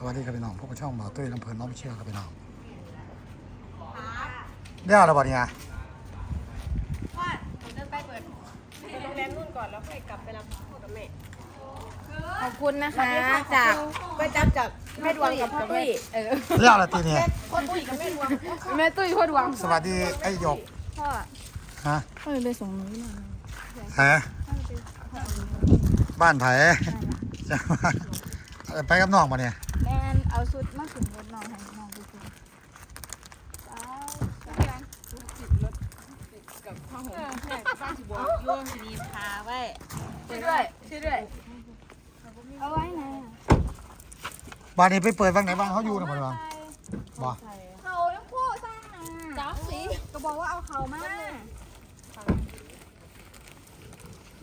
สวัสดีครับพี่น้องพวกบช่องหมาตุ้ยลำเพลินน้องเชื่อครับพี่น้องเดี๋ยวเราบอกเนี่ยว่าผมจะไปเปิดโรงแรมนู่นก่อนแล้วค่อยกลับไปรับพ่อกับแม่ขอบคุณนะคะ จากไปจับจากแม่ดวงกับพ่อตุ้ยเออเดี๋ยวอะไรตีเนี่ยพ่อตุ้ยกับแม่ดวงแม่ตุ้ยพ่อดวงสวัสดีไอ้หยกพ่อฮะพ่อไปส่งหนูหน่อยฮะบ้านไผ่จะมาไปกับน้องมาเนี่ยแม่น เอาชุดมาขึ้นรถน้องให้น้องไปส่งจ้าจ้ากันติดรถติดกับผ้าห่มบ้าสิบวย่วงมีพาไว้ช่วยด้วยช่วยด้วยเอาไว้ไหนอะบ้านนี้ไปเปิดบ้างไหนบ้างเขาอยู่นะบ่บ้างบ่เขาต้องพูดสร้างนะจ้าสิก็บอกว่าเอาเขามา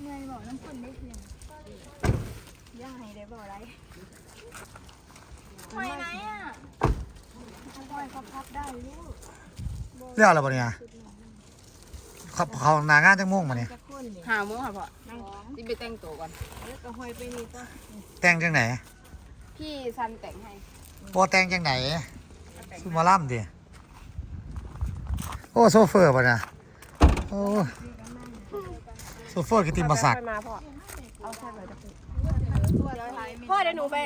เมื่อยบอกน้ำคนได้เพียงย่าให้ได้บอกอะไร ไปไหนอะเอาไว้เขาพับได้ลูกเดี๋ยวอะไรบอกเนี่ยเขาเขาหนางานจังม่วงมาเนี่ยจะค้นนี่หาโมงค่ะพ่อที่ไปแต่งตัวก่อน แล้วก็ห้อยไปนี่ก็แต่งจังไหนพี่ซันแต่งให้โปแต่งจังไหนสุมาล่ำดิโอ้โซเฟอร์ป่ะนะโอ้โซเฟอร์กิติมาศักดิ์ไปมาพ่อเอาแค่ไหนจะพ่ อเดี๋ยวหนูไป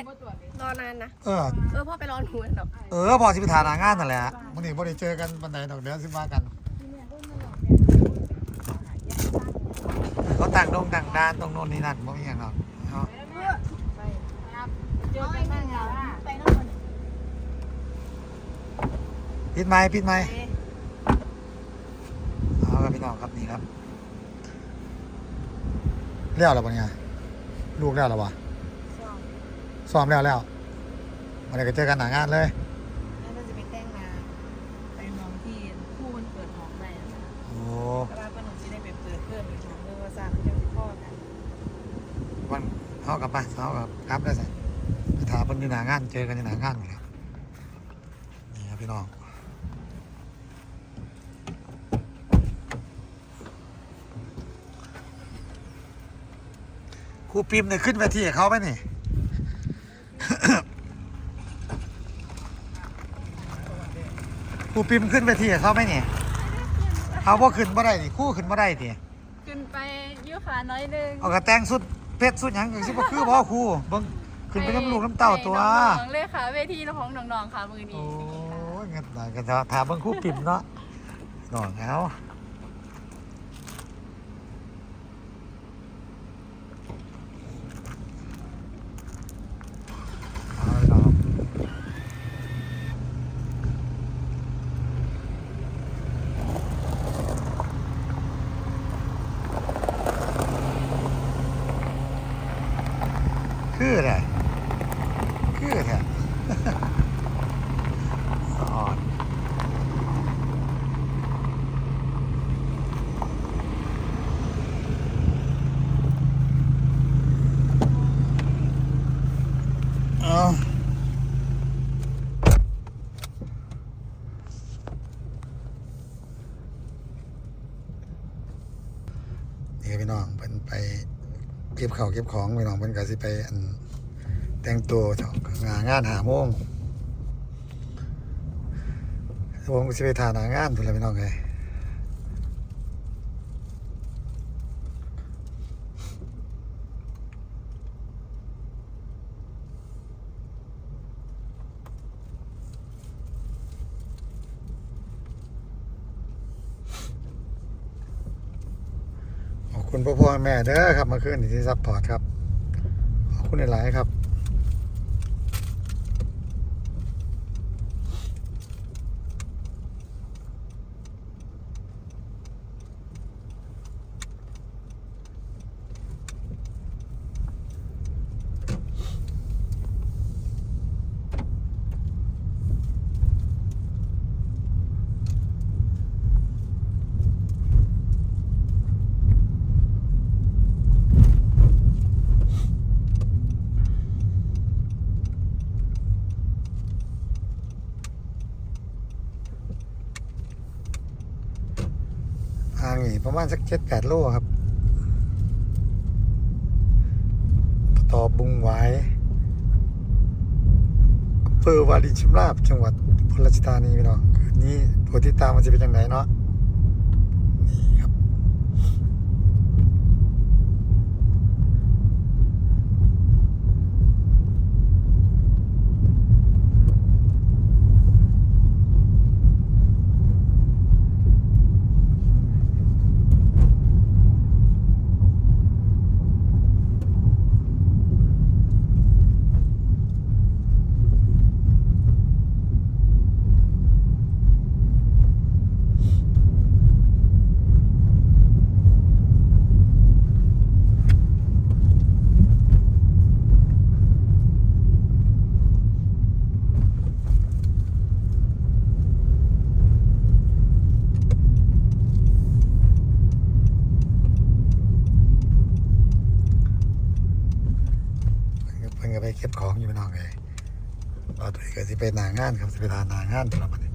รอนานนะ เออ เออพ่อไปรอหนูนะดอกเออพอสิไปถ่ายหนางานนั่นแหละมื่อนี้บ่ได้เจอกันบันไดดอกเดือนสิว่ากันเขาต่างดงต่างด้านตรงโน่นนี่นั่นบ่มีอย่างหรอกเนาะเจอกันบ้างแล้วไปนั่งคนปิดไม้ปิดไม้เอาครับพี่น้องครับนี่ครับเลี้ยวแล้วปะเนี่ยลูกเลี้ยวแล้ววะ ซ้อมแล้วแล้ววันนี้ก็เจอกันหนางานเลยแล้วก็จะไปแต่งงานไปมองที่คู่มันเปิดห้องใหม่นะโอ้แต่ว่าป้าหนุ่มจะได้ไปเปิดเพิ่มอีกห้องนึงว่าสร้างเรื่องพ่อกันวันเขากลับไปเขากลับครับได้สิไปถามเพิ่นอยู่หนางานเจอกันอยู่หนางานหมดเลยนี่ครับพี่น้องครูปิมเนี่ยขึ้นเวทีกับเขาไหมนี่ ครูปิมขึ้นเวทีกับเขาไหมนี่เขาบ่ขึ้นบ่ได้ดิครู่ขึ้นบ่ได้ดิขึ้นไปยืดขาน้อยนึงเอากระแตงสุดเพชรสุดหยังก็สิบ่คือพ่อครูเบิ่งขึ้นไปน้ำลูกน้ำเต้าตัวน้องๆเลยค่ะ เวทีของน้องๆค่ะมือโอ้นี้ยงั้นได้ก็จะถามเบิ่งครูปิ่มเนาะน้องเอาเอาเลยน้องคือแท้คือแท้ สอนเอา นี่พี่น้องเป็นไปเก็บข้าวเก็บของพี่น้องเป็นก็สิไปอันแต่งตัวเถอะงานงานหาโมงผมก็สิไปทานงานพุ่นละพี่น้องเลย คุณพ่อพ่อแม่เด้อครับมาคืนนี้ที่ซัพพอร์ตครับ ขอบคุณหลายๆครับางอีกประมาณสักเจ็ดแปดโลครับ ต่อบุงไว้เฟอร์วารินชิมราบจังหวัดพลราชธานีพี่น้องคืนนี้โปรดติดตามมันจะเป็นยังไงเนาะนี่ครับ เก็ไปเก็บของอยู่พี่น้องเลยเราตัวเองก็สิไปหนางานครับสิไปทานหนางานสำหรับวันนี้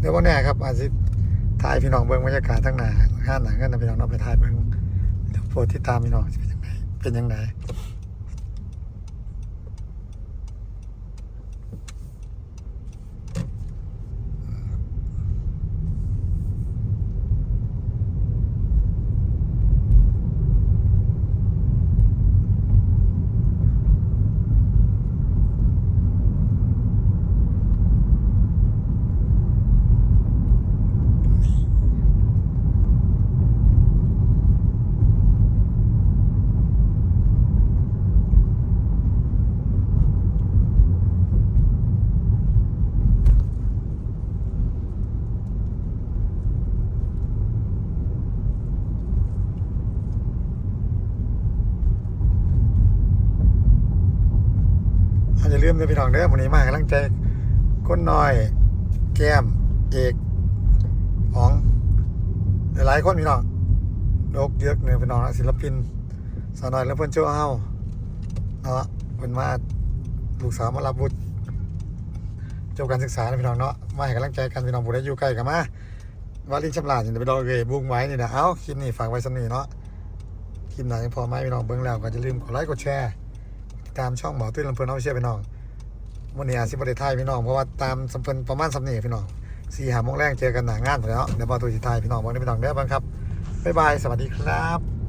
เดี๋ยววันนี้ครับอาจจะถ่ายพี่น้องเบิ้งบรรยากาศทั้งหน้าห้านหนังกันนะพี่น้องเราไปถ่ายเบิ้งเดี๋ยวโปรดติดตามพี่น้องเป็นยังไงเป็นยังไง ลืมเลยพี่น้องเด้อวันนี้มากำลังใจก้นน้อย แก้ม เอกของหลายคนพี่น้องโลกเยอะเนี่ยพี่น้องศิลปินสาวน้อยและเพื่อนเจ้าเฮาเนาะเป็นมาลูกสาวมารับบุตรจบการศึกษาพี่น้องเนาะมาให้กำลังใจกันพี่น้องผู้ใดอยู่ใกล้กันมาวาลินชำลาญจะไปรอเลยบุ้งไว้นี่นะเอ้าคลิปนี้ฝากไว้สำนีเนาะคลิปไหนพอไหมพี่น้องเบิ่งแล้วก็จะลืมกดไลค์กดแชร์ ตามช่องหมอตุ้ยลำเพลินเอาเชื่อพี่น้องวันนี้อาจสิบริไทยพี่น้องเพราะว่าตามสำเพิ่นประมาณสำนีพี่น้องสี่หาโมงแรกเจอกันหนางานหมดแล้วเดี๋ยวบอตุ้ยสิไทยพี่น้องวันนี้พี่น้องเด้อบ้างครับบ๊ายบายสวัสดีครับ